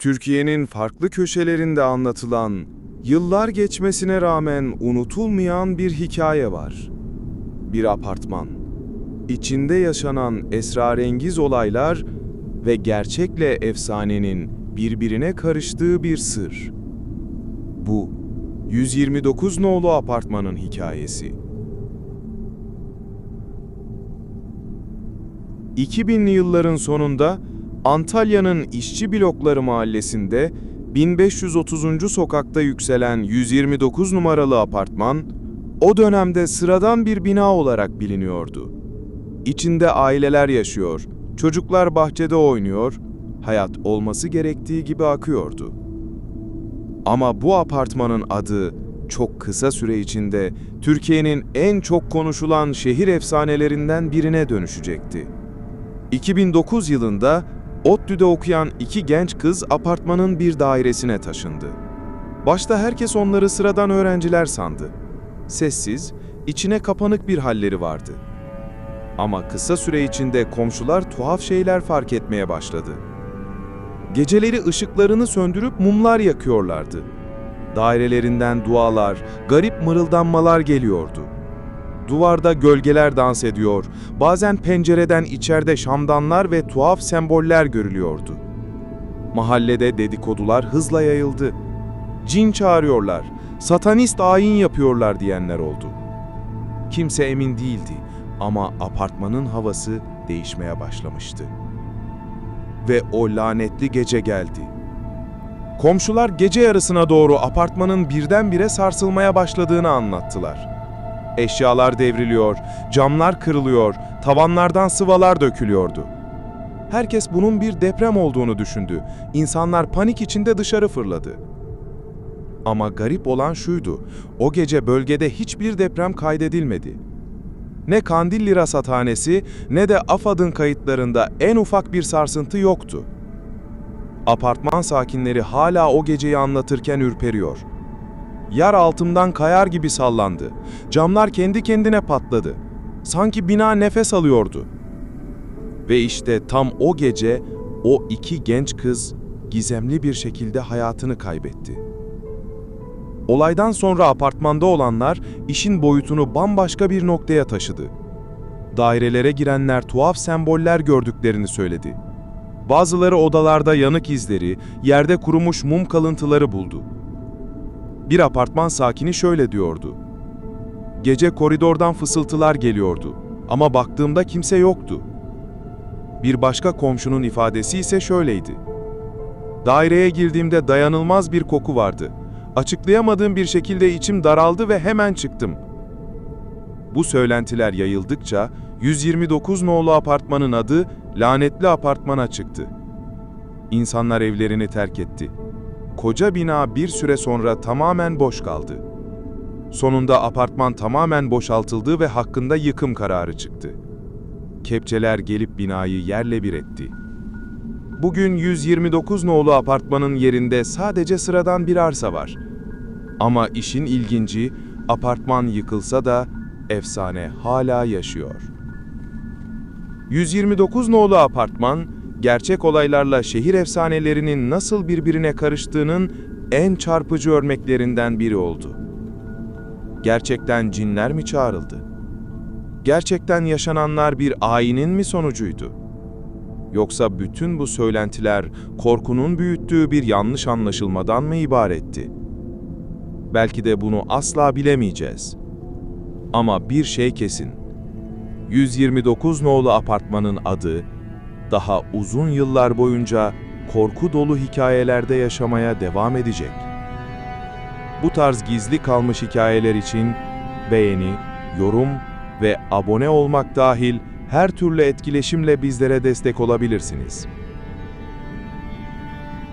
Türkiye'nin farklı köşelerinde anlatılan, yıllar geçmesine rağmen unutulmayan bir hikaye var. Bir apartman. İçinde yaşanan esrarengiz olaylar ve gerçekle efsanenin birbirine karıştığı bir sır. Bu 129 nolu apartmanın hikayesi. 2000'li yılların sonunda Antalya'nın İşçi Blokları mahallesinde 1530. sokakta yükselen 129 numaralı apartman o dönemde sıradan bir bina olarak biliniyordu. İçinde aileler yaşıyor, çocuklar bahçede oynuyor, hayat olması gerektiği gibi akıyordu. Ama bu apartmanın adı çok kısa süre içinde Türkiye'nin en çok konuşulan şehir efsanelerinden birine dönüşecekti. 2009 yılında ODTÜ'de okuyan iki genç kız apartmanın bir dairesine taşındı. Başta herkes onları sıradan öğrenciler sandı. Sessiz, içine kapanık bir halleri vardı. Ama kısa süre içinde komşular tuhaf şeyler fark etmeye başladı. Geceleri ışıklarını söndürüp mumlar yakıyorlardı. Dairelerinden dualar, garip mırıldanmalar geliyordu. Duvarda gölgeler dans ediyor, bazen pencereden içeride şamdanlar ve tuhaf semboller görülüyordu. Mahallede dedikodular hızla yayıldı. Cin çağırıyorlar, satanist ayin yapıyorlar diyenler oldu. Kimse emin değildi ama apartmanın havası değişmeye başlamıştı. Ve o lanetli gece geldi. Komşular gece yarısına doğru apartmanın birdenbire sarsılmaya başladığını anlattılar. Eşyalar devriliyor, camlar kırılıyor, tavanlardan sıvalar dökülüyordu. Herkes bunun bir deprem olduğunu düşündü. İnsanlar panik içinde dışarı fırladı. Ama garip olan şuydu, o gece bölgede hiçbir deprem kaydedilmedi. Ne Kandilli Rasathanesi ne de AFAD'ın kayıtlarında en ufak bir sarsıntı yoktu. Apartman sakinleri hala o geceyi anlatırken ürperiyor. Yer altımdan kayar gibi sallandı. Camlar kendi kendine patladı. Sanki bina nefes alıyordu. Ve işte tam o gece o iki genç kız gizemli bir şekilde hayatını kaybetti. Olaydan sonra apartmanda olanlar işin boyutunu bambaşka bir noktaya taşıdı. Dairelere girenler tuhaf semboller gördüklerini söyledi. Bazıları odalarda yanık izleri, yerde kurumuş mum kalıntıları buldu. Bir apartman sakini şöyle diyordu. Gece koridordan fısıltılar geliyordu ama baktığımda kimse yoktu. Bir başka komşunun ifadesi ise şöyleydi. Daireye girdiğimde dayanılmaz bir koku vardı. Açıklayamadığım bir şekilde içim daraldı ve hemen çıktım. Bu söylentiler yayıldıkça 129 nolu apartmanın adı lanetli apartmana çıktı. İnsanlar evlerini terk etti. Koca bina bir süre sonra tamamen boş kaldı. Sonunda apartman tamamen boşaltıldı ve hakkında yıkım kararı çıktı. Kepçeler gelip binayı yerle bir etti. Bugün 129 nolu apartmanın yerinde sadece sıradan bir arsa var. Ama işin ilginci, apartman yıkılsa da efsane hala yaşıyor. 129 nolu apartman, gerçek olaylarla şehir efsanelerinin nasıl birbirine karıştığının en çarpıcı örneklerinden biri oldu. Gerçekten cinler mi çağrıldı? Gerçekten yaşananlar bir ayinin mi sonucuydu? Yoksa bütün bu söylentiler korkunun büyüttüğü bir yanlış anlaşılmadan mı ibaretti? Belki de bunu asla bilemeyeceğiz. Ama bir şey kesin. 129 nolu apartmanın adı daha uzun yıllar boyunca korku dolu hikayelerde yaşamaya devam edecek. Bu tarz gizli kalmış hikayeler için beğeni, yorum ve abone olmak dahil her türlü etkileşimle bizlere destek olabilirsiniz.